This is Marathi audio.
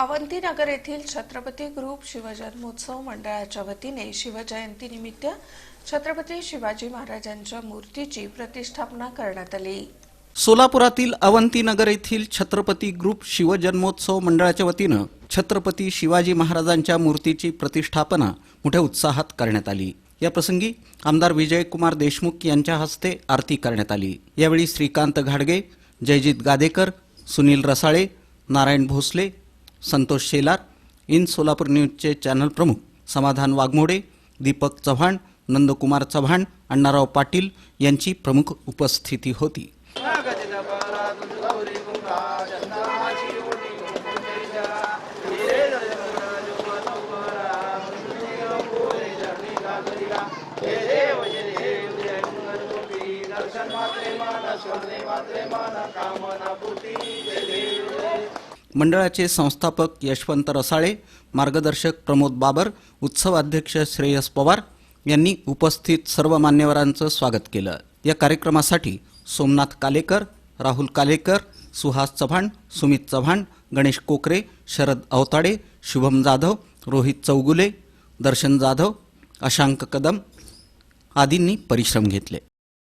अवंतीनगर येथील छत्रपती ग्रुप शिवजन्मोत्सव मंडळाच्या वतीने शिवजयंतीनिमित्त छत्रपती शिवाजी महाराजांच्या मूर्तीची प्रतिष्ठापना करण्यात आली. सोलापुरातील अवंतीनगर येथील छत्रपती ग्रुप शिवजन्मोत्सव मंडळाच्या वतीनं छत्रपती शिवाजी महाराजांच्या मूर्तीची प्रतिष्ठापना मोठ्या उत्साहात करण्यात आली. या प्रसंगी आमदार विजयकुमार देशमुख यांच्या हस्ते आरती करण्यात आली. यावेळी श्रीकांत घाडगे जयजित गादेकर सुनील रसाळे नारायण भोसले संतोष शेलार इन सोलापूर न्यूजचे चॅनल प्रमुख समाधान वाघमोडे दीपक चव्हाण नंदकुमार चव्हाण अण्णाराव पाटील यांची प्रमुख उपस्थिती होती. मंडळाचे संस्थापक यशवंत रसाळे मार्गदर्शक प्रमोद बाबर उत्सवाध्यक्ष श्रेयस पवार यांनी उपस्थित सर्व मान्यवरांचं स्वागत केलं. या कार्यक्रमासाठी सोमनाथ कालेकर राहुल कालेकर सुहास चव्हाण सुमित चव्हाण गणेश कोकरे शरद अवताडे शुभम जाधव रोहित चौगुले दर्शन जाधव अशांक कदम आदींनी परिश्रम घेतले.